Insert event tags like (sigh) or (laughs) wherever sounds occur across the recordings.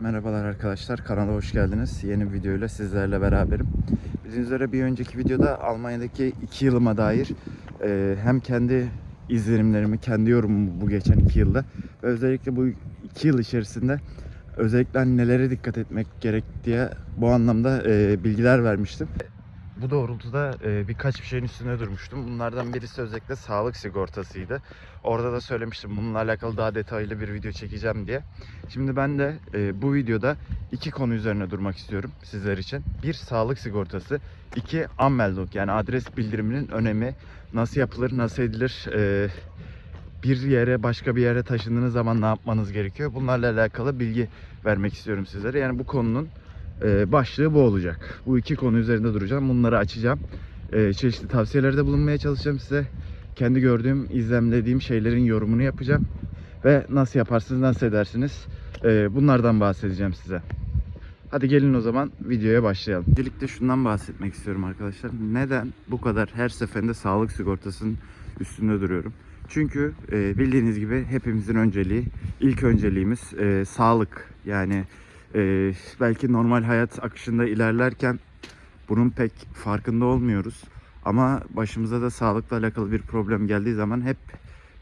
Merhabalar arkadaşlar, kanala hoş geldiniz. Yeni bir videoyla sizlerle beraberim. Bildiğiniz üzere bir önceki videoda Almanya'daki iki yılıma dair e, hem kendi izlenimlerimi, kendi yorumumu bu geçen iki yılda ve özellikle bu iki yıl içerisinde özellikle nelere dikkat etmek gerek diye bu anlamda e, bilgiler vermiştim. Bu doğrultuda e, birkaç bir şeyin üstüne durmuştum. Bunlardan birisi özellikle sağlık sigortasıydı. Orada da söylemiştim bununla alakalı daha detaylı bir video çekeceğim diye. Şimdi ben de e, bu videoda iki konu üzerine durmak istiyorum sizler için. Bir sağlık sigortası, iki Anmeldung yani adres bildiriminin önemi, nasıl yapılır, nasıl edilir, e, bir yere başka bir yere taşındığınız zaman ne yapmanız gerekiyor. Bunlarla alakalı bilgi vermek istiyorum sizlere. Yani bu konunun e, başlığı bu olacak. Bu iki konu üzerinde duracağım. Bunları açacağım. E, çeşitli tavsiyelerde bulunmaya çalışacağım size. Kendi gördüğüm, izlemlediğim şeylerin yorumunu yapacağım. Ve nasıl yaparsınız, nasıl edersiniz? e, bunlardan bahsedeceğim size. Hadi gelin o zaman videoya başlayalım. Öncelikle şundan bahsetmek istiyorum arkadaşlar. Neden bu kadar her seferinde sağlık sigortasının üstünde duruyorum? Çünkü e, bildiğiniz gibi hepimizin önceliği, ilk önceliğimiz e, sağlık. Yani e, belki normal hayat akışında ilerlerken bunun pek farkında olmuyoruz. Ama başımıza da sağlıkla alakalı bir problem geldiği zaman hep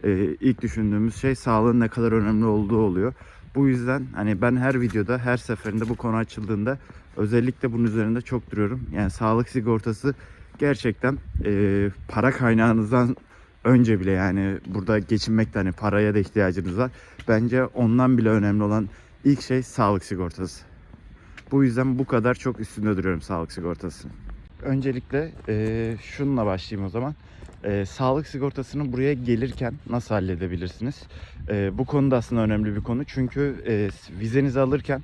e, ilk düşündüğümüz şey sağlığın ne kadar önemli olduğu oluyor. Bu yüzden hani ben her videoda, her seferinde bu konu açıldığında özellikle bunun üzerinde çok duruyorum. Yani sağlık sigortası gerçekten e, para kaynağınızdan önce bile yani burada geçinmekte hani paraya da ihtiyacınız var. Bence ondan bile önemli olan ilk şey sağlık sigortası. Bu yüzden bu kadar çok üstünde duruyorum sağlık sigortası. Öncelikle e, şununla başlayayım o zaman. E, sağlık sigortasını buraya gelirken nasıl halledebilirsiniz? E, bu konuda aslında önemli bir konu. Çünkü e, vizenizi alırken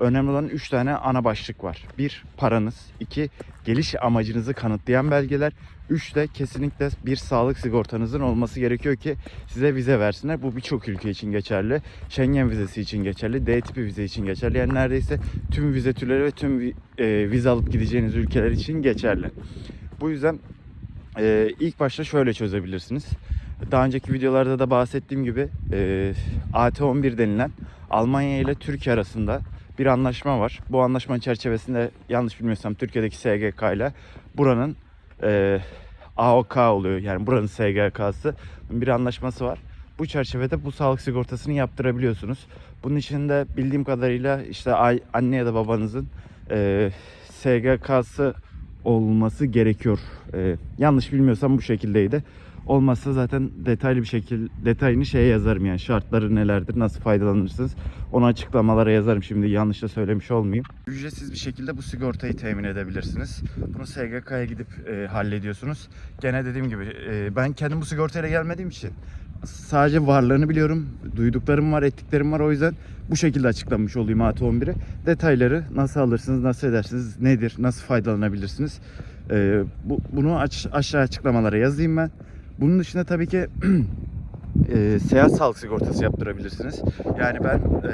önemli olan 3 tane ana başlık var. Bir paranız, iki geliş amacınızı kanıtlayan belgeler, üç de kesinlikle bir sağlık sigortanızın olması gerekiyor ki size vize versinler. Bu birçok ülke için geçerli. Schengen vizesi için geçerli, D tipi vize için geçerli. Yani neredeyse tüm vize türleri ve tüm e, vize alıp gideceğiniz ülkeler için geçerli. Bu yüzden e, ilk başta şöyle çözebilirsiniz. Daha önceki videolarda da bahsettiğim gibi e, AT11 denilen Almanya ile Türkiye arasında bir anlaşma var. Bu anlaşma çerçevesinde yanlış bilmiyorsam Türkiye'deki SGK ile buranın e, AOK oluyor. Yani buranın SGK'sı bir anlaşması var. Bu çerçevede bu sağlık sigortasını yaptırabiliyorsunuz. Bunun için de bildiğim kadarıyla işte anne ya da babanızın e, SGK'sı olması gerekiyor. E, yanlış bilmiyorsam bu şekildeydi. Olmazsa zaten detaylı bir şekilde detayını şeye yazarım yani şartları nelerdir, nasıl faydalanırsınız onu açıklamalara yazarım şimdi yanlış da söylemiş olmayayım. Ücretsiz bir şekilde bu sigortayı temin edebilirsiniz. Bunu SGK'ya gidip e, hallediyorsunuz. Gene dediğim gibi e, ben kendim bu sigortayla gelmediğim için sadece varlarını biliyorum. Duyduklarım var, ettiklerim var. O yüzden bu şekilde açıklamış olayım AT11'i. Detayları nasıl alırsınız, nasıl edersiniz, nedir, nasıl faydalanabilirsiniz? E, bu, bunu aç, aşağı açıklamalara yazayım ben. Bunun dışında tabii ki (clears throat) e, seyahat sağlık sigortası yaptırabilirsiniz. Yani ben e,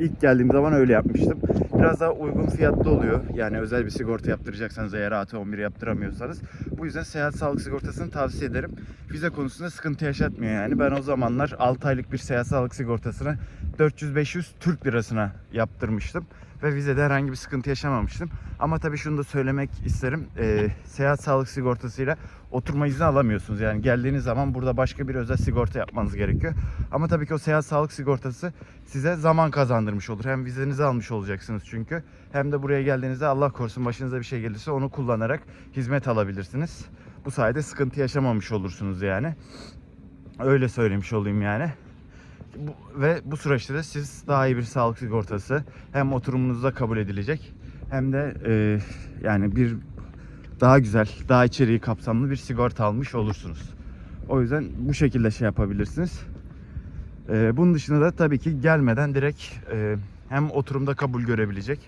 ilk geldiğim zaman öyle yapmıştım. Biraz daha uygun fiyatlı oluyor. Yani özel bir sigorta yaptıracaksanız eğer AT11 yaptıramıyorsanız. Bu yüzden seyahat sağlık sigortasını tavsiye ederim. Vize konusunda sıkıntı yaşatmıyor yani. Ben o zamanlar 6 aylık bir seyahat sağlık sigortasını 400-500 Türk lirasına yaptırmıştım. Ve vizede herhangi bir sıkıntı yaşamamıştım. Ama tabii şunu da söylemek isterim. E, seyahat sağlık sigortasıyla oturma izni alamıyorsunuz. Yani geldiğiniz zaman burada başka bir özel sigorta yapmanız gerekiyor. Ama tabii ki o seyahat sağlık sigortası size zaman kazandırmış olur. Hem vizenizi almış olacaksınız çünkü. Hem de buraya geldiğinizde Allah korusun başınıza bir şey gelirse onu kullanarak hizmet alabilirsiniz. Bu sayede sıkıntı yaşamamış olursunuz yani. Öyle söylemiş olayım yani. Ve bu süreçte de siz daha iyi bir sağlık sigortası hem oturumunuzda kabul edilecek hem de e, yani bir daha güzel, daha içeriği kapsamlı bir sigorta almış olursunuz. O yüzden bu şekilde şey yapabilirsiniz. Ee, bunun dışında da tabii ki gelmeden direkt e, hem oturumda kabul görebilecek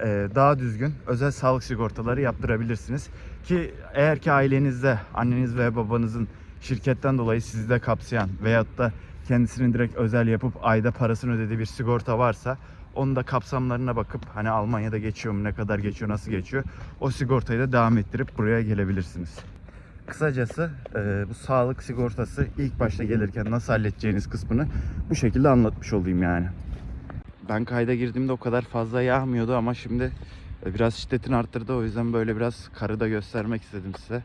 e, daha düzgün özel sağlık sigortaları yaptırabilirsiniz. Ki eğer ki ailenizde anneniz ve babanızın şirketten dolayı sizi de kapsayan veyahut da kendisinin direkt özel yapıp ayda parasını ödediği bir sigorta varsa onun da kapsamlarına bakıp hani Almanya'da geçiyor mu, ne kadar geçiyor, nasıl geçiyor o sigortayı da devam ettirip buraya gelebilirsiniz. Kısacası e, bu sağlık sigortası ilk başta gelirken nasıl halledeceğiniz kısmını bu şekilde anlatmış olayım yani. ben kayda girdiğimde o kadar fazla yağmıyordu ama şimdi e, biraz şiddetini arttırdı. O yüzden böyle biraz karı da göstermek istedim size.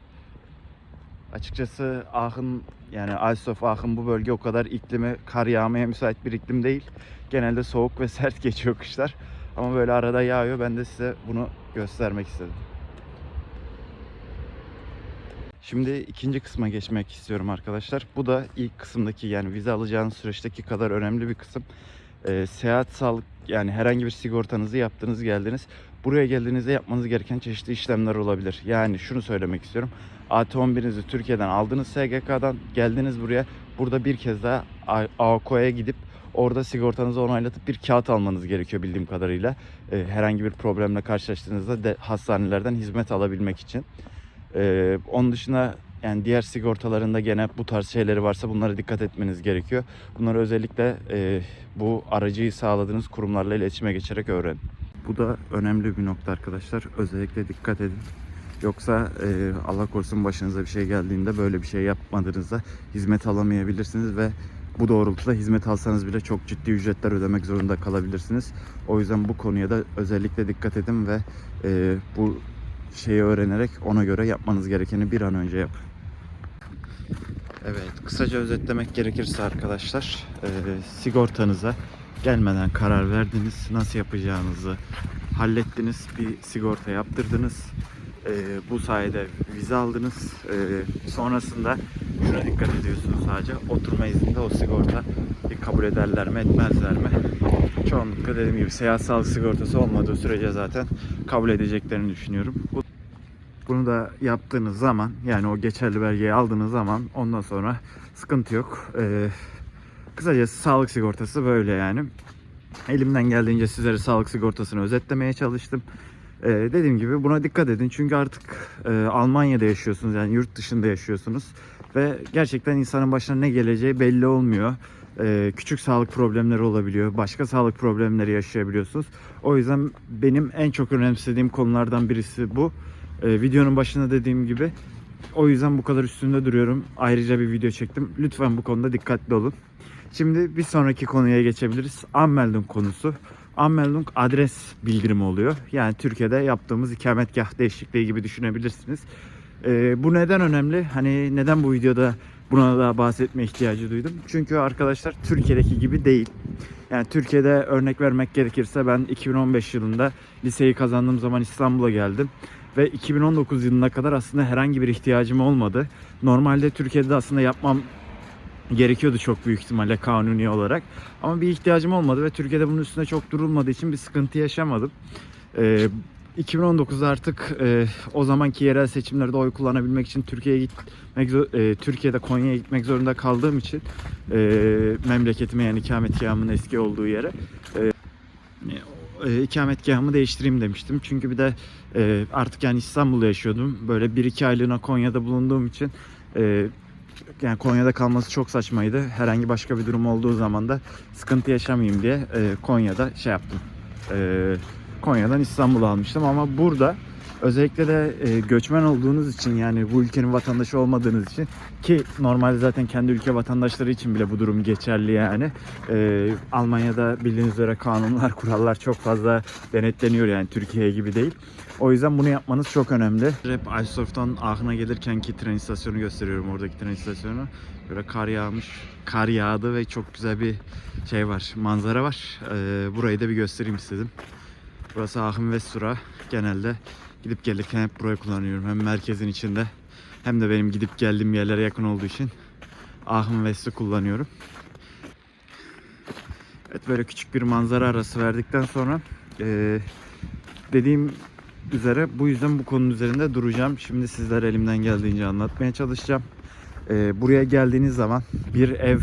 Açıkçası Ahın yani Alsof Ahın bu bölge o kadar iklimi kar yağmaya müsait bir iklim değil. Genelde soğuk ve (laughs) sert geçiyor kışlar. Ama böyle arada yağıyor. Ben de size bunu göstermek istedim. Şimdi ikinci kısma geçmek istiyorum arkadaşlar. Bu da ilk kısımdaki yani vize alacağınız süreçteki kadar önemli bir kısım. Ee, seyahat sağlık yani herhangi bir sigortanızı yaptınız geldiniz. Buraya geldiğinizde yapmanız gereken çeşitli işlemler olabilir. Yani şunu söylemek istiyorum. AT11'inizi Türkiye'den aldınız SGK'dan geldiniz buraya. Burada bir kez daha AOK'ya gidip orada sigortanızı onaylatıp bir kağıt almanız gerekiyor bildiğim kadarıyla. Ee, herhangi bir problemle karşılaştığınızda de, hastanelerden hizmet alabilmek için. Ee, onun dışında yani diğer sigortalarında gene bu tarz şeyleri varsa bunlara dikkat etmeniz gerekiyor. Bunları özellikle e, bu aracıyı sağladığınız kurumlarla iletişime geçerek öğrenin. Bu da önemli bir nokta arkadaşlar. Özellikle dikkat edin. Yoksa e, Allah korusun başınıza bir şey geldiğinde böyle bir şey yapmadığınızda hizmet alamayabilirsiniz ve bu doğrultuda hizmet alsanız bile çok ciddi ücretler ödemek zorunda kalabilirsiniz. O yüzden bu konuya da özellikle dikkat edin ve e, bu şeyi öğrenerek ona göre yapmanız gerekeni bir an önce yapın. Evet, kısaca özetlemek gerekirse arkadaşlar, e, sigortanıza gelmeden karar verdiniz, nasıl yapacağınızı hallettiniz, bir sigorta yaptırdınız. E, bu sayede vize aldınız. E, sonrasında şuna dikkat ediyorsunuz sadece, oturma izninde o sigorta kabul ederler mi, etmezler mi? Çoğunlukla dediğim gibi seyahat sağlık sigortası olmadığı sürece zaten kabul edeceklerini düşünüyorum. Bu bunu da yaptığınız zaman yani o geçerli belgeyi aldığınız zaman ondan sonra sıkıntı yok. Ee, kısacası sağlık sigortası böyle yani. Elimden geldiğince sizlere sağlık sigortasını özetlemeye çalıştım. Ee, dediğim gibi buna dikkat edin çünkü artık e, Almanya'da yaşıyorsunuz yani yurt dışında yaşıyorsunuz ve gerçekten insanın başına ne geleceği belli olmuyor. Ee, küçük sağlık problemleri olabiliyor, başka sağlık problemleri yaşayabiliyorsunuz. O yüzden benim en çok önemsediğim konulardan birisi bu. Ee, videonun başında dediğim gibi o yüzden bu kadar üstünde duruyorum. Ayrıca bir video çektim. Lütfen bu konuda dikkatli olun. Şimdi bir sonraki konuya geçebiliriz. Anmeldung konusu. Anmeldung adres bildirimi oluyor. Yani Türkiye'de yaptığımız ikametgah değişikliği gibi düşünebilirsiniz. Ee, bu neden önemli? Hani neden bu videoda buna da bahsetme ihtiyacı duydum? Çünkü arkadaşlar Türkiye'deki gibi değil. Yani Türkiye'de örnek vermek gerekirse ben 2015 yılında liseyi kazandığım zaman İstanbul'a geldim ve 2019 yılına kadar aslında herhangi bir ihtiyacım olmadı. Normalde Türkiye'de aslında yapmam gerekiyordu çok büyük ihtimalle kanuni olarak. Ama bir ihtiyacım olmadı ve Türkiye'de bunun üstüne çok durulmadığı için bir sıkıntı yaşamadım. Ee, 2019'da artık e, o zamanki yerel seçimlerde oy kullanabilmek için Türkiye'ye gitmek e, Türkiye'de Konya'ya gitmek zorunda kaldığım için e, memleketime yani ikametgahımın eski olduğu yere e, e, ikametgahımı değiştireyim demiştim. Çünkü bir de e, artık yani İstanbul'da yaşıyordum. Böyle 1-2 aylığına Konya'da bulunduğum için e, yani Konya'da kalması çok saçmaydı. Herhangi başka bir durum olduğu zaman da sıkıntı yaşamayayım diye e, Konya'da şey yaptım. E, Konya'dan İstanbul'a almıştım ama burada özellikle de e, göçmen olduğunuz için yani bu ülkenin vatandaşı olmadığınız için ki normalde zaten kendi ülke vatandaşları için bile bu durum geçerli yani. E, Almanya'da bildiğiniz üzere kanunlar, (laughs) kurallar çok fazla denetleniyor yani Türkiye gibi değil. O yüzden bunu yapmanız çok önemli. Hep Alstorf'tan Aachen'a gelirken ki tren istasyonu gösteriyorum oradaki tren istasyonu. Böyle kar yağmış, kar yağdı ve çok güzel bir şey var, manzara var. Ee, burayı da bir göstereyim istedim. Burası Aachen Westura. Genelde gidip gelirken hep burayı kullanıyorum. Hem merkezin içinde hem de benim gidip geldiğim yerlere yakın olduğu için Aachen West'u kullanıyorum. Evet böyle küçük bir manzara arası verdikten sonra eee, dediğim üzere bu yüzden bu konunun üzerinde duracağım. Şimdi sizlere elimden geldiğince anlatmaya çalışacağım. Ee, buraya geldiğiniz zaman bir ev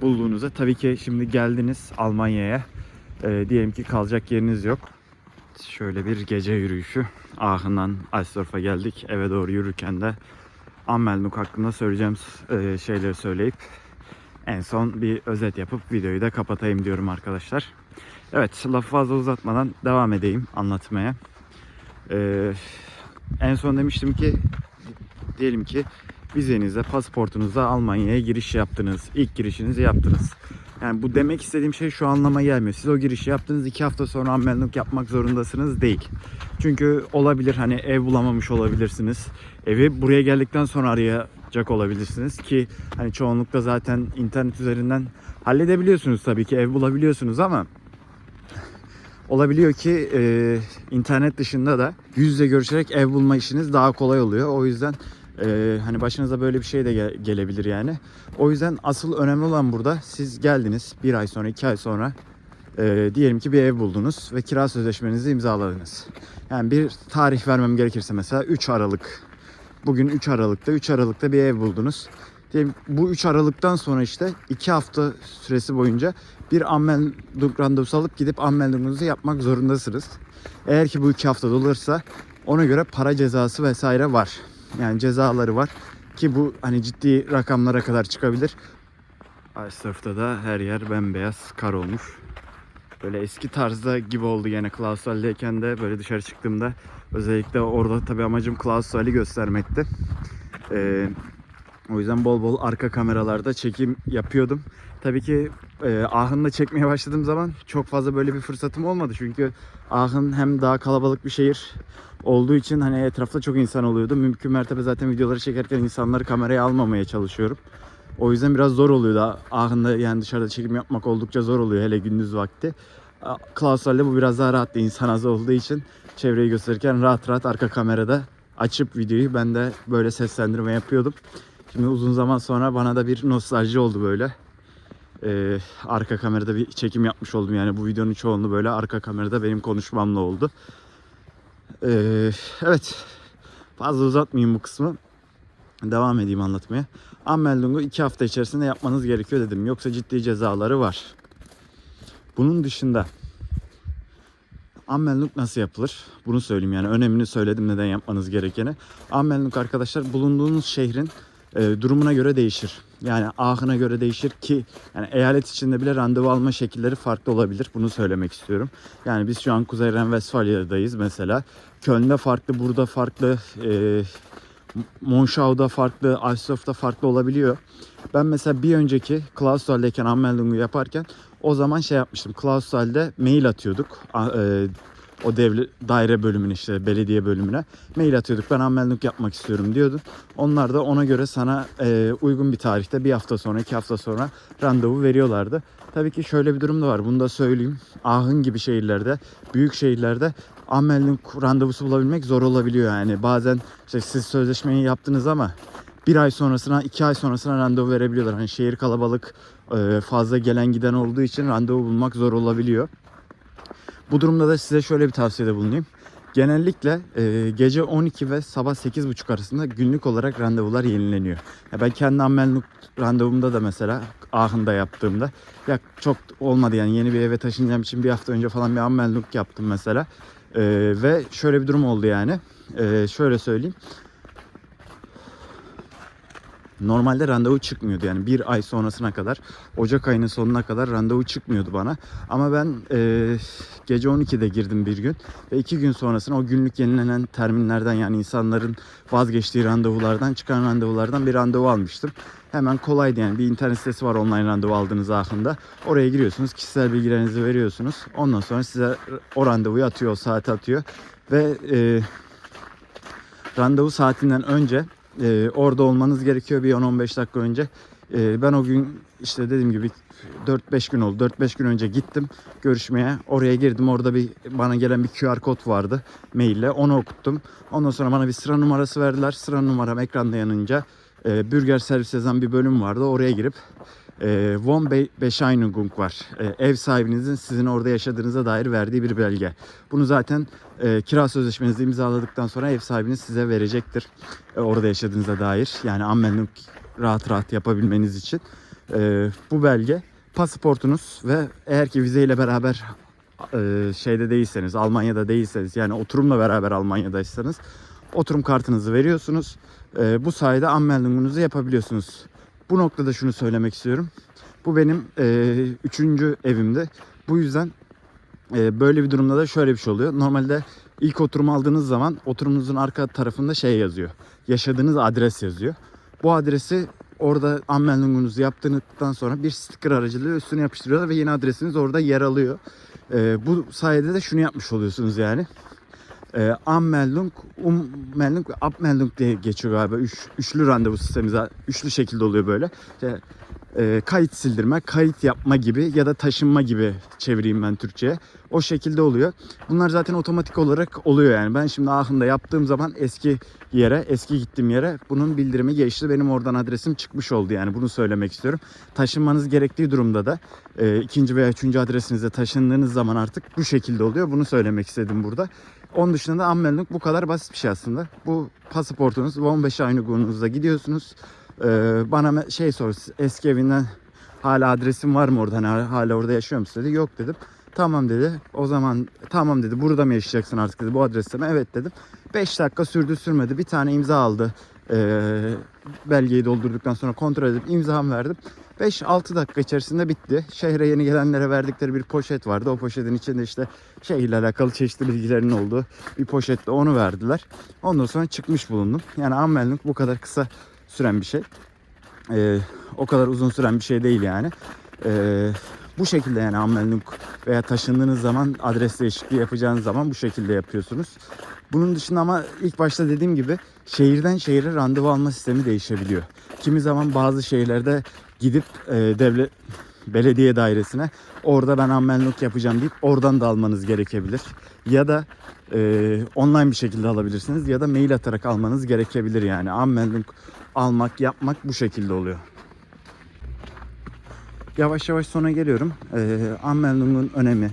bulduğunuzda tabii ki şimdi geldiniz Almanya'ya. Ee, diyelim ki kalacak yeriniz yok. Şöyle bir gece yürüyüşü. Aachen'dan Alsdorf'a geldik. Eve doğru yürürken de Anmeldung hakkında söyleyeceğim e, şeyleri söyleyip en son bir özet yapıp videoyu da kapatayım diyorum arkadaşlar. Evet lafı fazla uzatmadan devam edeyim anlatmaya. Ee, en son demiştim ki diyelim ki vizenize, pasaportunuzla Almanya'ya giriş yaptınız. İlk girişinizi yaptınız. Yani bu demek istediğim şey şu anlama gelmiyor. Siz o girişi yaptınız iki hafta sonra ammelnuk yapmak zorundasınız değil. Çünkü olabilir hani ev bulamamış olabilirsiniz. Evi buraya geldikten sonra arayacak olabilirsiniz ki hani çoğunlukla zaten internet üzerinden halledebiliyorsunuz tabii ki ev bulabiliyorsunuz ama olabiliyor ki e, internet dışında da yüz yüze görüşerek ev bulma işiniz daha kolay oluyor. O yüzden e, hani başınıza böyle bir şey de gel- gelebilir yani. O yüzden asıl önemli olan burada siz geldiniz bir ay sonra iki ay sonra e, diyelim ki bir ev buldunuz ve kira sözleşmenizi imzaladınız. Yani bir tarih vermem gerekirse mesela 3 Aralık. Bugün 3 Aralık'ta 3 Aralık'ta bir ev buldunuz. Diyelim bu 3 Aralık'tan sonra işte 2 hafta süresi boyunca bir ammeluk randevusu alıp gidip ammelukunuzu yapmak zorundasınız. Eğer ki bu 2 hafta olursa ona göre para cezası vesaire var. Yani cezaları var ki bu hani ciddi rakamlara kadar çıkabilir. Icesurf'ta da her yer bembeyaz kar olmuş. Böyle eski tarzda gibi oldu yine Klausval'deyken de böyle dışarı çıktığımda özellikle orada tabii amacım Klausval'i göstermekti. Ee, o yüzden bol bol arka kameralarda çekim yapıyordum. Tabii ki e, Aachen'da çekmeye başladığım zaman çok fazla böyle bir fırsatım olmadı. Çünkü Aachen hem daha kalabalık bir şehir olduğu için hani etrafta çok insan oluyordu. Mümkün mertebe zaten videoları çekerken insanları kameraya almamaya çalışıyorum. O yüzden biraz zor oluyordu. Aachen'da yani dışarıda çekim yapmak oldukça zor oluyor hele gündüz vakti. Klausval'de bu biraz daha rahat insan az olduğu için çevreyi gösterirken rahat rahat arka kamerada açıp videoyu ben de böyle seslendirme yapıyordum. Şimdi uzun zaman sonra bana da bir nostalji oldu böyle. Ee, arka kamerada bir çekim yapmış oldum yani bu videonun çoğunluğu böyle arka kamerada benim konuşmamla oldu. Ee, evet fazla uzatmayayım bu kısmı. Devam edeyim anlatmaya. Ammeldung'u 2 hafta içerisinde yapmanız gerekiyor dedim. Yoksa ciddi cezaları var. Bunun dışında Ammeldung nasıl yapılır? Bunu söyleyeyim yani önemini söyledim neden yapmanız gerekeni. Ammeldung arkadaşlar bulunduğunuz şehrin e, durumuna göre değişir. Yani Aachen'a göre değişir ki yani eyalet içinde bile randevu alma şekilleri farklı olabilir. Bunu söylemek istiyorum. Yani biz şu an Kuzey Ren-Westfalya'dayız mesela. Köln'de farklı, burada farklı, e, Monschau'da farklı, Eisdorf'ta farklı olabiliyor. Ben mesela bir önceki Klausthal Anmeldung'u yaparken o zaman şey yapmıştım. Klausthal'de mail atıyorduk. E, o devlet daire bölümüne işte belediye bölümüne mail atıyorduk. Ben ammeldung yapmak istiyorum diyordun. Onlar da ona göre sana e, uygun bir tarihte bir hafta sonra iki hafta sonra randevu veriyorlardı. Tabii ki şöyle bir durum da var. Bunu da söyleyeyim. Ahın gibi şehirlerde, büyük şehirlerde ammeldung randevusu bulabilmek zor olabiliyor. Yani bazen işte siz sözleşmeyi yaptınız ama bir ay sonrasına, iki ay sonrasına randevu verebiliyorlar. Hani şehir kalabalık, e, fazla gelen giden olduğu için randevu bulmak zor olabiliyor. Bu durumda da size şöyle bir tavsiyede bulunayım. Genellikle e, gece 12 ve sabah 8.30 arasında günlük olarak randevular yenileniyor. Ya ben kendi ammelnuk randevumda da mesela Aachen'da yaptığımda ya çok olmadı yani yeni bir eve taşınacağım için bir hafta önce falan bir ammelnuk yaptım mesela. E, ve şöyle bir durum oldu yani. E, şöyle söyleyeyim. Normalde randevu çıkmıyordu yani bir ay sonrasına kadar Ocak ayının sonuna kadar randevu çıkmıyordu bana. Ama ben e, gece 12'de girdim bir gün ve iki gün sonrasına o günlük yenilenen terminlerden yani insanların vazgeçtiği randevulardan çıkan randevulardan bir randevu almıştım. Hemen kolaydı yani bir internet sitesi var online randevu aldığınız aklında. Oraya giriyorsunuz kişisel bilgilerinizi veriyorsunuz. Ondan sonra size o randevuyu atıyor o saate atıyor ve e, randevu saatinden önce e, orada olmanız gerekiyor bir 10-15 dakika önce. E, ben o gün işte dediğim gibi 4-5 gün oldu. 4-5 gün önce gittim görüşmeye. Oraya girdim. Orada bir bana gelen bir QR kod vardı maille. Onu okuttum. Ondan sonra bana bir sıra numarası verdiler. Sıra numaram ekranda yanınca e, Bürger servis yazan bir bölüm vardı. Oraya girip e, Von Be Bescheinigung var. E, ev sahibinizin sizin orada yaşadığınıza dair verdiği bir belge. Bunu zaten e, kira sözleşmenizi imzaladıktan sonra ev sahibiniz size verecektir. E, orada yaşadığınıza dair. Yani ammenlik rahat rahat yapabilmeniz için. E, bu belge pasaportunuz ve eğer ki vizeyle beraber e, şeyde değilseniz, Almanya'da değilseniz yani oturumla beraber Almanya'daysanız oturum kartınızı veriyorsunuz. E, bu sayede ammeldungunuzu yapabiliyorsunuz. Bu noktada şunu söylemek istiyorum. Bu benim e, üçüncü evimdi. Bu yüzden e, böyle bir durumda da şöyle bir şey oluyor. Normalde ilk oturum aldığınız zaman oturumunuzun arka tarafında şey yazıyor. Yaşadığınız adres yazıyor. Bu adresi orada ammenlungunuzu yaptırdıktan sonra bir sticker aracılığıyla üstüne yapıştırıyorlar ve yeni adresiniz orada yer alıyor. Ee, bu sayede de şunu yapmış oluyorsunuz yani. Ee, Anmeldung, Ummeldung ve Abmeldung diye geçiyor galiba. Üç, üçlü randevu sistemi. Üçlü şekilde oluyor böyle. İşte, e, kayıt sildirme, kayıt yapma gibi ya da taşınma gibi çevireyim ben Türkçe'ye. O şekilde oluyor. Bunlar zaten otomatik olarak oluyor yani. Ben şimdi Aachen'da yaptığım zaman eski yere, eski gittiğim yere bunun bildirimi geçti. Benim oradan adresim çıkmış oldu yani bunu söylemek istiyorum. Taşınmanız gerektiği durumda da e, ikinci veya üçüncü adresinize taşındığınız zaman artık bu şekilde oluyor. Bunu söylemek istedim burada. Onun dışında da Anmeldung bu kadar basit bir şey aslında. Bu pasaportunuz 15 Einigunuz'da gidiyorsunuz. Ee, bana şey sor eski evinden hala adresim var mı orada? Hani hala orada yaşıyor musun dedi. Yok dedim. Tamam dedi. O zaman tamam dedi. Burada mı yaşayacaksın artık dedi. Bu adreste mi? Evet dedim. 5 dakika sürdü sürmedi. Bir tane imza aldı. Ee, belgeyi doldurduktan sonra kontrol edip imzamı verdim. 5-6 dakika içerisinde bitti. Şehre yeni gelenlere verdikleri bir poşet vardı. O poşetin içinde işte şehirle alakalı çeşitli bilgilerin olduğu bir poşette onu verdiler. Ondan sonra çıkmış bulundum. Yani Anmeldung bu kadar kısa süren bir şey. Ee, o kadar uzun süren bir şey değil yani. Ee, bu şekilde yani Anmeldung veya taşındığınız zaman adres değişikliği yapacağınız zaman bu şekilde yapıyorsunuz. Bunun dışında ama ilk başta dediğim gibi şehirden şehire randevu alma sistemi değişebiliyor. Kimi zaman bazı şehirlerde gidip e, devlet belediye dairesine orada ben ammenluk yapacağım deyip oradan da almanız gerekebilir. Ya da e, online bir şekilde alabilirsiniz ya da mail atarak almanız gerekebilir yani. Ammenluk almak, yapmak bu şekilde oluyor. Yavaş yavaş sona geliyorum. E, ammenluğun önemi,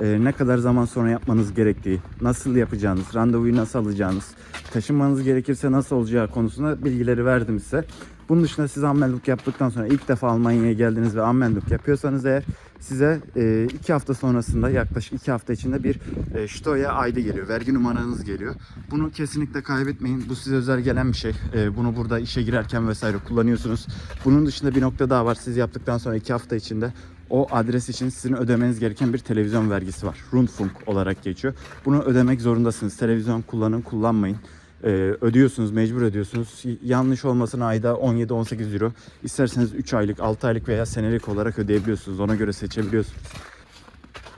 e, ne kadar zaman sonra yapmanız gerektiği, nasıl yapacağınız, randevuyu nasıl alacağınız, taşınmanız gerekirse nasıl olacağı konusunda bilgileri verdim size. Bunun dışında siz ammenluk yaptıktan sonra ilk defa Almanya'ya geldiniz ve ammenluk yapıyorsanız eğer size e, iki hafta sonrasında yaklaşık iki hafta içinde bir e, Steuer ID geliyor. Vergi numaranız geliyor. Bunu kesinlikle kaybetmeyin. Bu size özel gelen bir şey. E, bunu burada işe girerken vesaire kullanıyorsunuz. Bunun dışında bir nokta daha var. Siz yaptıktan sonra iki hafta içinde o adres için sizin ödemeniz gereken bir televizyon vergisi var. Rundfunk olarak geçiyor. Bunu ödemek zorundasınız. Televizyon kullanın, kullanmayın. Ee, ödüyorsunuz, mecbur ödüyorsunuz. Yanlış olmasına ayda 17-18 euro. İsterseniz 3 aylık, 6 aylık veya senelik olarak ödeyebiliyorsunuz. Ona göre seçebiliyorsunuz.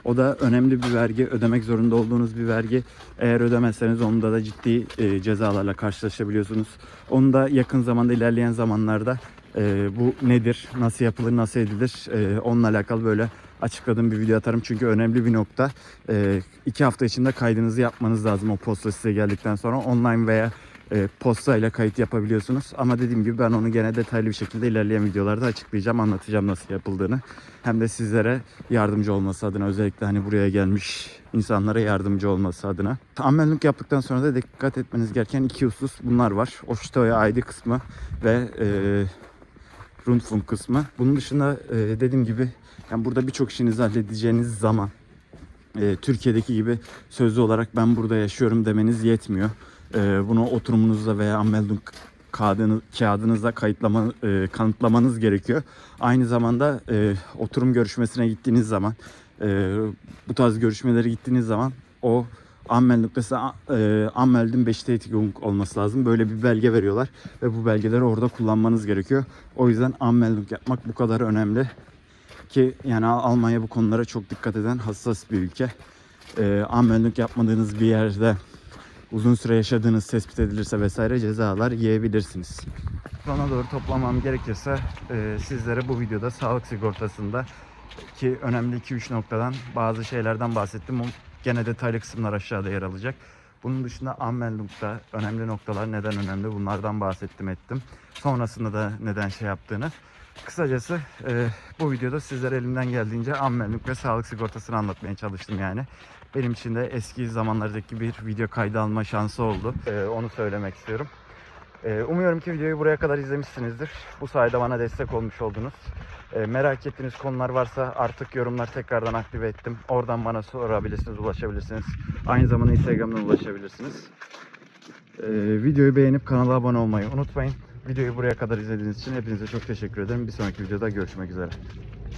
O da önemli bir vergi, ödemek zorunda olduğunuz bir vergi. Eğer ödemezseniz onda da ciddi e, cezalarla karşılaşabiliyorsunuz. Onu da yakın zamanda ilerleyen zamanlarda e, bu nedir, nasıl yapılır, nasıl edilir e, onunla alakalı böyle açıkladığım bir video atarım. Çünkü önemli bir nokta. E, iki hafta içinde kaydınızı yapmanız lazım o posta size geldikten sonra. Online veya e, posta ile kayıt yapabiliyorsunuz. Ama dediğim gibi ben onu gene detaylı bir şekilde ilerleyen videolarda açıklayacağım, anlatacağım nasıl yapıldığını. Hem de sizlere yardımcı olması adına özellikle hani buraya gelmiş insanlara yardımcı olması adına. Ammenluk yaptıktan sonra da dikkat etmeniz gereken iki husus bunlar var. O Steuer ID kısmı ve e, Rundfunk kısmı. Bunun dışında e, dediğim gibi yani burada birçok işinizi halledeceğiniz zaman e, Türkiye'deki gibi sözlü olarak ben burada yaşıyorum demeniz yetmiyor. E, bunu oturumunuzda veya Ammeldung kağıdını, kağıdınızda kayıtlama, e, kanıtlamanız gerekiyor. Aynı zamanda e, oturum görüşmesine gittiğiniz zaman e, bu tarz görüşmelere gittiğiniz zaman o Anmeldung mesela e, Anmeldung Bestätigung olması lazım. Böyle bir belge veriyorlar ve bu belgeleri orada kullanmanız gerekiyor. O yüzden Anmeldung yapmak bu kadar önemli ki yani Al- Almanya bu konulara çok dikkat eden hassas bir ülke. E, Anmeldung yapmadığınız bir yerde uzun süre yaşadığınız tespit edilirse vesaire cezalar yiyebilirsiniz. Sona doğru toplamam gerekirse e, sizlere bu videoda sağlık sigortasında ki önemli 2-3 noktadan bazı şeylerden bahsettim. Gene detaylı kısımlar aşağıda yer alacak. Bunun dışında Anmeldung'da önemli noktalar neden önemli bunlardan bahsettim ettim. Sonrasında da neden şey yaptığını. Kısacası e, bu videoda sizlere elimden geldiğince Anmeldung ve sağlık sigortasını anlatmaya çalıştım yani. Benim için de eski zamanlardaki bir video kaydı alma şansı oldu. E, onu söylemek istiyorum. E, umuyorum ki videoyu buraya kadar izlemişsinizdir. Bu sayede bana destek olmuş oldunuz. E, merak ettiğiniz konular varsa artık yorumlar tekrardan aktive ettim. Oradan bana sorabilirsiniz, ulaşabilirsiniz. Aynı zamanda Instagram'dan ulaşabilirsiniz. E, videoyu beğenip kanala abone olmayı unutmayın. Videoyu buraya kadar izlediğiniz için hepinize çok teşekkür ederim. Bir sonraki videoda görüşmek üzere.